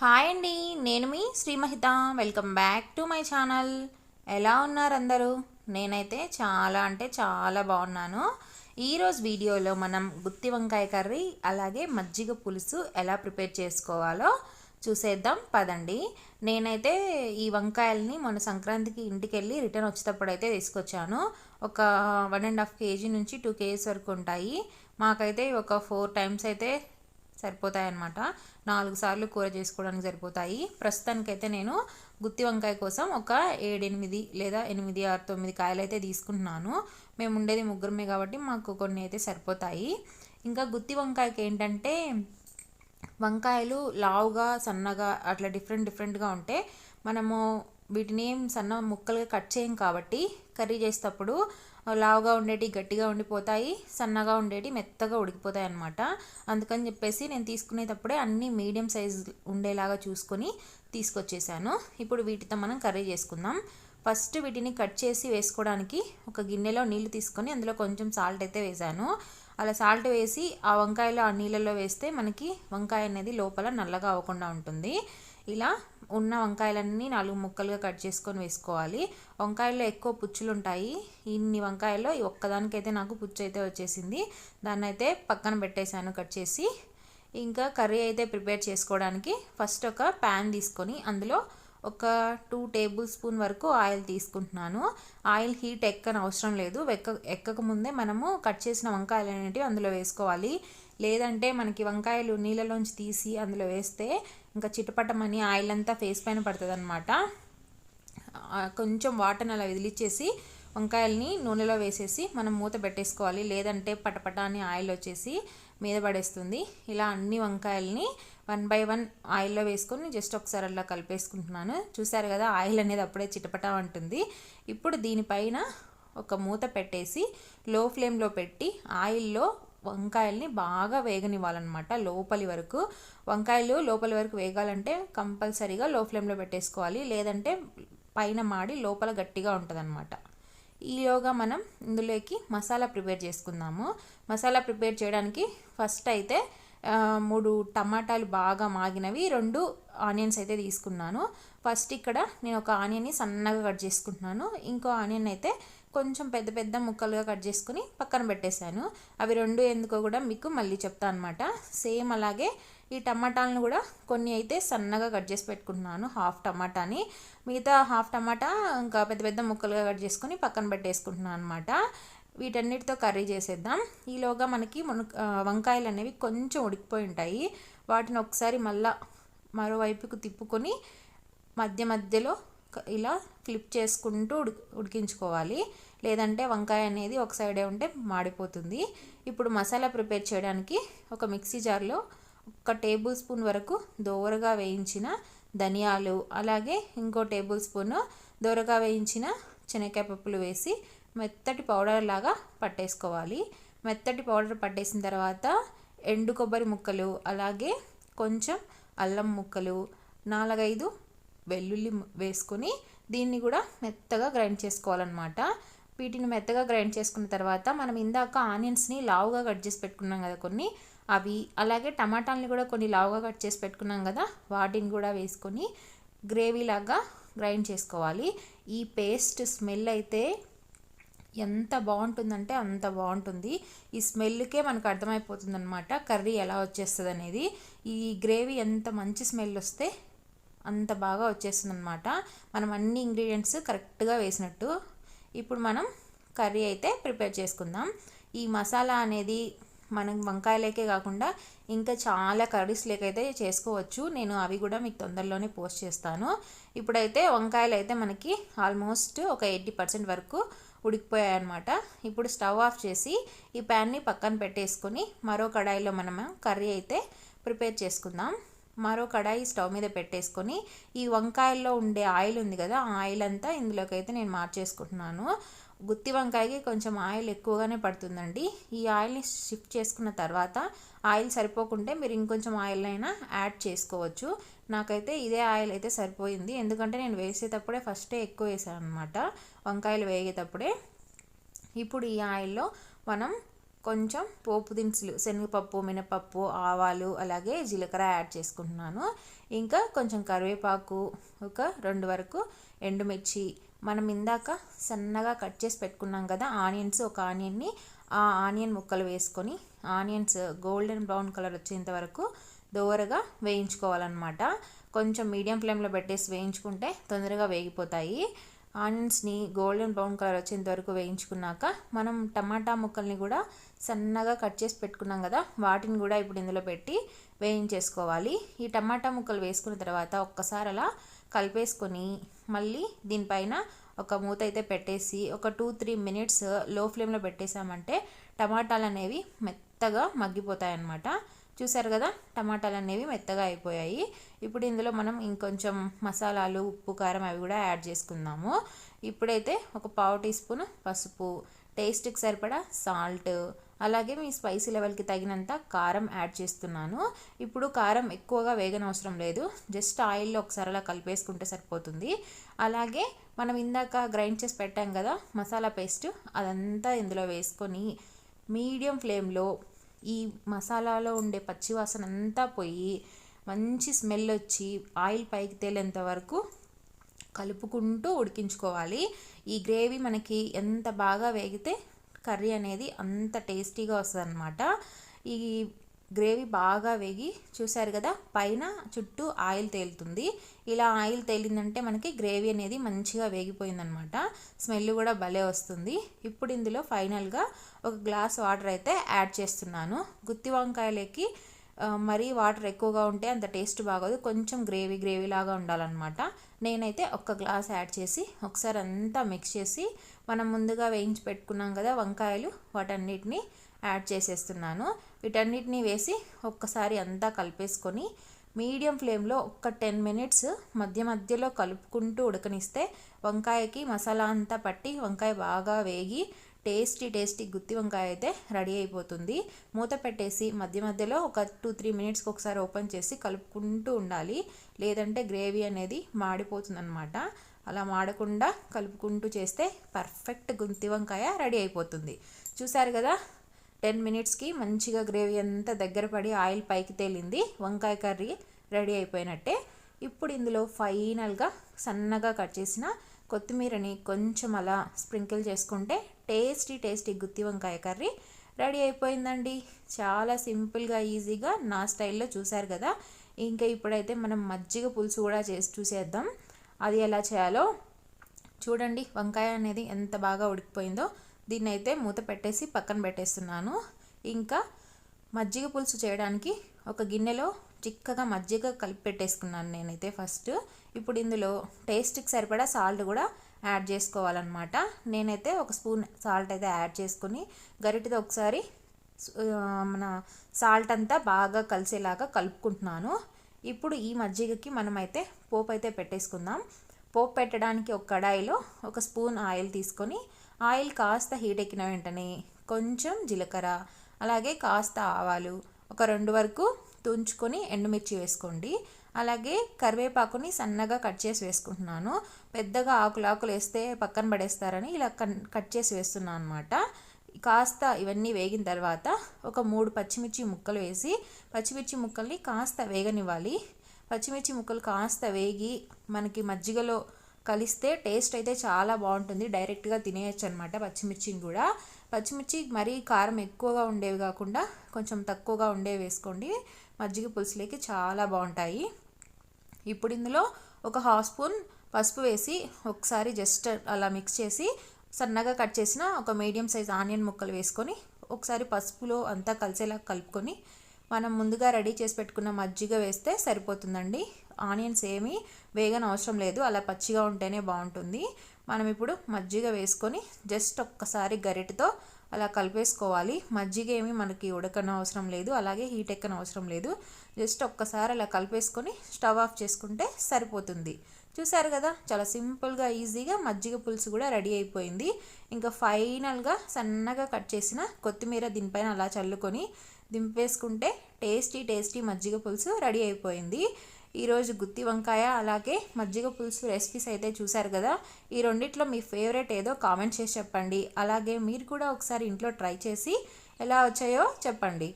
Hi అండి నేను మీ Srimahita. Welcome back to my channel ఎలా ఉన్నారు అందరూ? నేనైతే చాలా అంటే చాలా బాగున్నాను. ఈరోజు వీడియోలో మనం గుత్తి వంకాయ కర్రీ అలాగే మజ్జిగ పులుసు ఎలా ప్రిపేర్ చేసుకోవాలో చూసేద్దాం. పదండి. నేనైతే ఈ వంకాయల్ని మొన్న సంక్రాంతికి ఇంటికి వెళ్ళి రిటర్న్ వచ్చేటప్పుడు అయితే తీసుకొచ్చాను. ఒక వన్ అండ్ హాఫ్ కేజీ నుంచి టూ కేజీస్ వరకు ఉంటాయి. మాకైతే ఒక ఫోర్ టైమ్స్ అయితే సరిపోతాయి అన్నమాట నాలుగు సార్లు కూర చేసుకోవడానికి సరిపోతాయి. ప్రస్తుతానికైతే నేను గుత్తి వంకాయ కోసం ఒక ఏడెనిమిది లేదా ఎనిమిది ఆరు తొమ్మిది కాయలు అయితే తీసుకుంటున్నాను. మేము ఉండేది ముగ్గురమే కాబట్టి మాకు కొన్ని అయితే సరిపోతాయి. ఇంకా గుత్తి వంకాయకి ఏంటంటే వంకాయలు లావుగా సన్నగా అట్లా డిఫరెంట్ డిఫరెంట్గా ఉంటే మనము వీటిని సన్న ముక్కలుగా కట్ చేయం కాబట్టి కర్రీ చేసేటప్పుడు లావుగా ఉండేటి గట్టిగా ఉండిపోతాయి సన్నగా ఉండేటి మెత్తగా ఉడికిపోతాయి అనమాట అందుకని చెప్పేసి నేను తీసుకునేటప్పుడే అన్నీ మీడియం సైజ్ ఉండేలాగా చూసుకొని తీసుకొచ్చేసాను. ఇప్పుడు వీటితో మనం కర్రీ చేసుకుందాం. ఫస్ట్ వీటిని కట్ చేసి వేసుకోవడానికి ఒక గిన్నెలో నీళ్ళు తీసుకొని అందులో కొంచెం సాల్ట్ అయితే వేసాను. అలా సాల్ట్ వేసి ఆ వంకాయలో ఆ నీళ్ళలో వేస్తే మనకి వంకాయ అనేది లోపల నల్లగా అవ్వకుండా ఉంటుంది. ఇలా ఉన్న వంకాయలన్నీ నాలుగు ముక్కలుగా కట్ చేసుకొని వేసుకోవాలి. వంకాయల్లో ఎక్కువ పుచ్చులు ఉంటాయి. ఇన్ని వంకాయల్లో ఈ ఒక్కదానికైతే నాకు పుచ్చు అయితే వచ్చేసింది. దాన్ని అయితే పక్కన పెట్టేశాను కట్ చేసి. ఇంకా కర్రీ అయితే ప్రిపేర్ చేసుకోవడానికి ఫస్ట్ ఒక ప్యాన్ తీసుకొని అందులో ఒక టూ టేబుల్ స్పూన్ వరకు ఆయిల్ తీసుకుంటున్నాను. ఆయిల్ హీట్ ఎక్కని అవసరం లేదు. ఎక్క ఎక్కక ముందే మనము కట్ చేసిన వంకాయలు అనేటివి అందులో వేసుకోవాలి. లేదంటే మనకి వంకాయలు నీళ్ళలోంచి తీసి అందులో వేస్తే ఇంకా చిటపటమని ఆయిల్ అంతా ఫేస్ పైన పడుతుంది అనమాట కొంచెం వాటర్ని అలా వదిలిచ్చేసి వంకాయల్ని నూనెలో వేసేసి మనం మూత పెట్టేసుకోవాలి. లేదంటే పటపట అని ఆయిల్ వచ్చేసి మీద పడేస్తుంది. ఇలా అన్ని వంకాయల్ని వన్ బై వన్ ఆయిల్లో వేసుకొని జస్ట్ ఒకసారి అలా కలిపేసుకుంటున్నాను. చూసారు కదా ఆయిల్ అనేది అప్పుడే చిటపట ఉంటుంది. ఇప్పుడు దీనిపైన ఒక మూత పెట్టేసి లో ఫ్లేమ్లో పెట్టి ఆయిల్లో వంకాయల్ని బాగా వేగనివ్వాలన్నమాట లోపలి వరకు. వంకాయలు లోపలి వరకు వేగాలంటే కంపల్సరీగా లో ఫ్లేమ్లో పెట్టేసుకోవాలి. లేదంటే పైన మాడి లోపల గట్టిగా ఉంటుందన్నమాట. ఈలోగా మనం ఇందులోకి మసాలా ప్రిపేర్ చేసుకుందాము. మసాలా ప్రిపేర్ చేయడానికి ఫస్ట్ అయితే మూడు టమాటాలు బాగా మాగినవి రెండు ఆనియన్స్ అయితే తీసుకున్నాను. ఫస్ట్ ఇక్కడ నేను ఒక ఆనియన్ని సన్నగా కట్ చేసుకుంటున్నాను. ఇంకో ఆనియన్ అయితే కొంచెం పెద్ద పెద్ద ముక్కలుగా కట్ చేసుకుని పక్కన పెట్టేశాను. అవి రెండు ఎందుకో కూడా మీకు మళ్ళీ చెప్తా అనమాట సేమ్ అలాగే ఈ టమాటాలను కూడా కొన్ని అయితే సన్నగా కట్ చేసి పెట్టుకుంటున్నాను హాఫ్ టమాటాని. మిగతా హాఫ్ టమాటా ఇంకా పెద్ద పెద్ద ముక్కలుగా కట్ చేసుకొని పక్కన పెట్టేసుకుంటున్నాను అనమాట వీటన్నిటితో కర్రీ చేసేద్దాం. ఈలోగా మనకి మున వంకాయలు అనేవి కొంచెం ఉడికిపోయి ఉంటాయి. వాటిని ఒకసారి మళ్ళా మరోవైపుకు తిప్పుకొని మధ్య మధ్యలో ఇలా ఫ్లిప్ చేసుకుంటూ ఉడి ఉడికించుకోవాలి. లేదంటే వంకాయ అనేది ఒక సైడే ఉంటే మాడిపోతుంది. ఇప్పుడు మసాలా ప్రిపేర్ చేయడానికి ఒక మిక్సీ జార్లో ఒక టేబుల్ స్పూన్ వరకు దోరగా వేయించిన ధనియాలు అలాగే ఇంకో టేబుల్ స్పూన్ దోరగా వేయించిన శనగకాయ పప్పులు వేసి మెత్తటి పౌడర్ లాగా పట్టేసుకోవాలి. మెత్తటి పౌడర్ పట్టేసిన తర్వాత ఎండు కొబ్బరి ముక్కలు అలాగే కొంచెం అల్లం ముక్కలు నాలుగైదు వెల్లుల్లి వేసుకొని దీన్ని కూడా మెత్తగా గ్రైండ్ చేసుకోవాలన్నమాట. వీటిని మెత్తగా గ్రైండ్ చేసుకున్న తర్వాత మనం ఇందాక ఆనియన్స్ని లావుగా కట్ చేసి పెట్టుకున్నాం కదా కొన్ని అవి అలాగే టమాటాలని కూడా కొన్ని లావుగా కట్ చేసి పెట్టుకున్నాం కదా వాటిని కూడా వేసుకొని గ్రేవీ లాగా గ్రైండ్ చేసుకోవాలి. ఈ పేస్ట్ స్మెల్ అయితే ఎంత బాగుంటుందంటే అంత బాగుంటుంది. ఈ స్మెల్కే మనకు అర్థమైపోతుంది అనమాట కర్రీ ఎలా వచ్చేస్తుంది అనేది ఈ గ్రేవీ ఎంత మంచి స్మెల్ వస్తే అంత బాగా వచ్చేస్తుంది అనమాట మనం అన్ని ఇంగ్రీడియంట్స్ కరెక్ట్గా వేసినట్టు. ఇప్పుడు మనం కర్రీ అయితే ప్రిపేర్ చేసుకుందాం. ఈ మసాలా అనేది మనం వంకాయలకే కాకుండా ఇంకా చాలా కర్రీస్ లేకైతే చేసుకోవచ్చు. నేను అవి కూడా మీకు తొందరలోనే పోస్ట్ చేస్తాను. ఇప్పుడైతే వంకాయలు అయితే మనకి ఆల్మోస్ట్ ఒక ఎయిటీ పర్సెంట్ వరకు ఉడికిపోయాయి అనమాట ఇప్పుడు స్టవ్ ఆఫ్ చేసి ఈ ప్యాన్ని పక్కన పెట్టేసుకొని మరో కడాయిలో మనం కర్రీ అయితే ప్రిపేర్ చేసుకుందాం. మరో కడాయి స్టవ్ మీద పెట్టేసుకొని ఈ వంకాయల్లో ఉండే ఆయిల్ ఉంది కదా ఆ ఆయిల్ అంతా ఇందులోకి అయితే నేను మార్చేసుకుంటున్నాను. గుత్తి వంకాయకి కొంచెం ఆయిల్ ఎక్కువగానే పడుతుందండి. ఈ ఆయిల్ని షిఫ్ట్ చేసుకున్న తర్వాత ఆయిల్ సరిపోకుంటే మీరు ఇంకొంచెం ఆయిల్ అయినా యాడ్ చేసుకోవచ్చు. నాకైతే ఇదే ఆయిల్ అయితే సరిపోయింది. ఎందుకంటే నేను వేసేటప్పుడే ఫస్టే ఎక్కువ వేసాను అనమాట వంకాయలు వేగేటప్పుడే. ఇప్పుడు ఈ ఆయిల్లో మనం కొంచెం పోపు దినుసులు శనగపప్పు మినపప్పు ఆవాలు అలాగే జీలకర్ర యాడ్ చేసుకుంటున్నాను. ఇంకా కొంచెం కరివేపాకు ఒక రెండు వరకు ఎండుమిర్చి. మనం ఇందాక సన్నగా కట్ చేసి పెట్టుకున్నాం కదా ఆనియన్స్ ఒక ఆనియన్ని ఆ ఆనియన్ ముక్కలు వేసుకొని ఆనియన్స్ గోల్డెన్ బ్రౌన్ కలర్ వచ్చేంత వరకు దోరగా వేయించుకోవాలన్నమాట. కొంచెం మీడియం ఫ్లేమ్లో పెట్టేసి వేయించుకుంటే తొందరగా వేగిపోతాయి. ఆనియన్స్ని గోల్డెన్ బ్రౌన్ కలర్ వచ్చేంత వరకు వేయించుకున్నాక మనం టమాటా ముక్కల్ని కూడా సన్నగా కట్ చేసి పెట్టుకున్నాం కదా వాటిని కూడా ఇప్పుడు ఇందులో పెట్టి వేయించేసుకోవాలి. ఈ టమాటా ముక్కలు వేసుకున్న తర్వాత ఒక్కసారి అలా కలిపేసుకొని మళ్ళీ దీనిపైన ఒక మూత అయితే పెట్టేసి ఒక టూ త్రీ మినిట్స్లో ఫ్లేమ్లో పెట్టేసామంటే టమాటాలు అనేవి మెత్తగా మగ్గిపోతాయి అన్నమాట చూసారు కదా టమాటాలు అనేవి మెత్తగా అయిపోయాయి. ఇప్పుడు ఇందులో మనం ఇంకొంచెం మసాలాలు ఉప్పు కారం అవి కూడా యాడ్ చేసుకుందాము. ఇప్పుడైతే ఒక పావు టీ స్పూన్ పసుపు టేస్ట్కి సరిపడా సాల్ట్ అలాగే మీ స్పైసీ లెవెల్కి తగినంత కారం యాడ్ చేస్తున్నాను. ఇప్పుడు కారం ఎక్కువగా వేగనవసరం లేదు జస్ట్ ఆయిల్లో ఒకసారి అలా కలిపేసుకుంటే సరిపోతుంది. అలాగే మనం ఇందాక గ్రైండ్ చేసి పెట్టాం కదా మసాలా పేస్ట్ అదంతా ఇందులో వేసుకొని మీడియం ఫ్లేమ్లో ఈ మసాలాలో ఉండే పచ్చివాసన అంతా పోయి మంచి స్మెల్ వచ్చి ఆయిల్ పైకి తేలేంత వరకు కలుపుకుంటూ ఉడికించుకోవాలి. ఈ గ్రేవీ మనకి ఎంత బాగా వేగితే కర్రీ అనేది అంత టేస్టీగా వస్తుంది అనమాట ఈ గ్రేవీ బాగా వేగి చూసారు కదా పైన చుట్టూ ఆయిల్ తేలుతుంది. ఇలా ఆయిల్ తేలిందంటే మనకి గ్రేవీ అనేది మంచిగా వేగిపోయిందనమాట. స్మెల్ కూడా భలే వస్తుంది. ఇప్పుడు ఇందులో ఫైనల్గా ఒక గ్లాస్ వాటర్ అయితే యాడ్ చేస్తున్నాను. గుత్తి వంకాయలకి మరీ వాటర్ ఎక్కువగా ఉంటే అంత టేస్ట్ బాగోదు. కొంచెం గ్రేవీ గ్రేవీ లాగా ఉండాలన్నమాట. నేనైతే ఒక్క గ్లాస్ యాడ్ చేసి ఒకసారి అంతా మిక్స్ చేసి మనం ముందుగా వేయించి పెట్టుకున్నాం కదా వంకాయలు వాటన్నిటిని యాడ్ చేసేస్తున్నాను. వీటన్నిటిని వేసి ఒక్కసారి అంతా కలిపేసుకొని మీడియం ఫ్లేమ్లో ఒక టెన్ మినిట్స్ మధ్య మధ్యలో కలుపుకుంటూ ఉడకనిస్తే వంకాయకి మసాలా అంతా పట్టి వంకాయ బాగా వేగి టేస్టీ టేస్టీ గుత్తి వంకాయ అయితే రెడీ అయిపోతుంది. మూత పెట్టేసి మధ్య మధ్యలో ఒక టూ త్రీ మినిట్స్కి ఒకసారి ఓపెన్ చేసి కలుపుకుంటూ ఉండాలి. లేదంటే గ్రేవీ అనేది మాడిపోతుంది అనమాట అలా మాడకుండా కలుపుకుంటూ చేస్తే పర్ఫెక్ట్ గుత్తి వంకాయ రెడీ అయిపోతుంది. చూసారు కదా? టెన్ మినిట్స్కి మంచిగా గ్రేవీ అంతా దగ్గర పడి ఆయిల్ పైకి తేలింది. వంకాయ కర్రీ రెడీ అయిపోయినట్టే. ఇప్పుడు ఇందులో ఫైనల్గా సన్నగా కట్ చేసిన కొత్తిమీరని కొంచెం అలా స్ప్రింకిల్ చేసుకుంటే టేస్టీ టేస్టీ గుత్తి వంకాయ కర్రీ రెడీ అయిపోయిందండి. చాలా సింపుల్గా ఈజీగా నా స్టైల్లో చూశారు కదా. ఇంకా ఇప్పుడైతే మనం మజ్జిగ పులుసు కూడా చేసి చూసేద్దాం. అది ఎలా చేయాలో చూడండి. వంకాయ అనేది ఎంత బాగా ఉడికిపోయిందో. దీన్ని అయితే మూత పెట్టేసి పక్కన పెట్టేస్తున్నాను. ఇంకా మజ్జిగ పులుసు చేయడానికి ఒక గిన్నెలో చిక్కగా మజ్జిగ కలిపి పెట్టేసుకున్నాను నేనైతే ఫస్ట్. ఇప్పుడు ఇందులో టేస్ట్కి సరిపడా సాల్ట్ కూడా యాడ్ చేసుకోవాలన్నమాట. నేనైతే ఒక స్పూన్ సాల్ట్ అయితే యాడ్ చేసుకొని గరిటతో ఒకసారి మన సాల్ట్ అంతా బాగా కలిసేలాగా కలుపుకుంటున్నాను. ఇప్పుడు ఈ మజ్జిగకి మనమైతే పోపు అయితే పెట్టేసుకుందాం. పోపు పెట్టడానికి ఒక కడాయిలో ఒక స్పూన్ ఆయిల్ తీసుకొని ఆయిల్ కాస్త హీట్ ఎక్కిన వెంటనే కొంచెం జీలకర్ర అలాగే కాస్త ఆవాలు ఒక రెండు వరకు తుంచుకొని ఎండుమిర్చి వేసుకోండి. అలాగే కరివేపాకుని సన్నగా కట్ చేసి వేసుకుంటున్నాను. పెద్దగా ఆకులు ఆకులు వేస్తే పక్కన పడేస్తారని ఇలా కట్ చేసి వేస్తున్నాను అనమాట కాస్త ఇవన్నీ వేగిన తర్వాత ఒక మూడు పచ్చిమిర్చి ముక్కలు వేసి పచ్చిమిర్చి ముక్కల్ని కాస్త వేగనివ్వాలి. పచ్చిమిర్చి ముక్కలు కాస్త వేగి మనకి మజ్జిగలో కలిస్తే టేస్ట్ అయితే చాలా బాగుంటుంది. డైరెక్ట్గా తినేయచ్చు అనమాట పచ్చిమిర్చిని కూడా. పచ్చిమిర్చి మరీ కారం ఎక్కువగా ఉండేవి కాకుండా కొంచెం తక్కువగా ఉండేవి వేసుకోండి. మజ్జిగ పులుసులోకి చాలా బాగుంటాయి. ఇప్పుడు ఇందులో ఒక హాఫ్ స్పూన్ పసుపు వేసి ఒకసారి జస్ట్ అలా మిక్స్ చేసి సన్నగా కట్ చేసిన ఒక మీడియం సైజ్ ఆనియన్ ముక్కలు వేసుకొని ఒకసారి పసుపులో అంతా కలిసేలా కలుపుకొని మనం ముందుగా రెడీ చేసి పెట్టుకున్న మజ్జిగ వేస్తే సరిపోతుందండి. ఆనియన్స్ ఏమీ వేగన అవసరం లేదు. అలా పచ్చిగా ఉంటేనే బాగుంటుంది. మనం ఇప్పుడు మజ్జిగ వేసుకొని జస్ట్ ఒక్కసారి గరిటతో అలా కలిపేసుకోవాలి. మజ్జిగ ఏమి మనకి ఉడకన అవసరం లేదు. అలాగే హీట్ ఎక్కన అవసరం లేదు. జస్ట్ ఒక్కసారి అలా కలిపేసుకొని స్టవ్ ఆఫ్ చేసుకుంటే సరిపోతుంది. చూసారు కదా చాలా సింపుల్గా ఈజీగా మజ్జిగ పులుసు కూడా రెడీ అయిపోయింది. ఇంకా ఫైనల్గా సన్నగా కట్ చేసిన కొత్తిమీర దీనిపైన అలా చల్లుకొని దింపేసుకుంటే టేస్టీ టేస్టీ మజ్జిగ పులుసు రెడీ అయిపోయింది. ఈరోజు గుత్తి వంకాయ అలాగే మజ్జిగ పులుసు రెసిపీస్ అయితే చూసారు కదా. ఈ రెండిట్లో మీ ఫేవరెట్ ఏదో కామెంట్ చేసి చెప్పండి. అలాగే మీరు కూడా ఒకసారి ఇంట్లో ట్రై చేసి ఎలా వచ్చాయో చెప్పండి.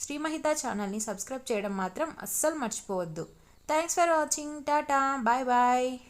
శ్రీమహిత ఛానల్ని సబ్స్క్రైబ్ చేయడం మాత్రం అస్సలు మర్చిపోవద్దు. Thanks for watching tata bye bye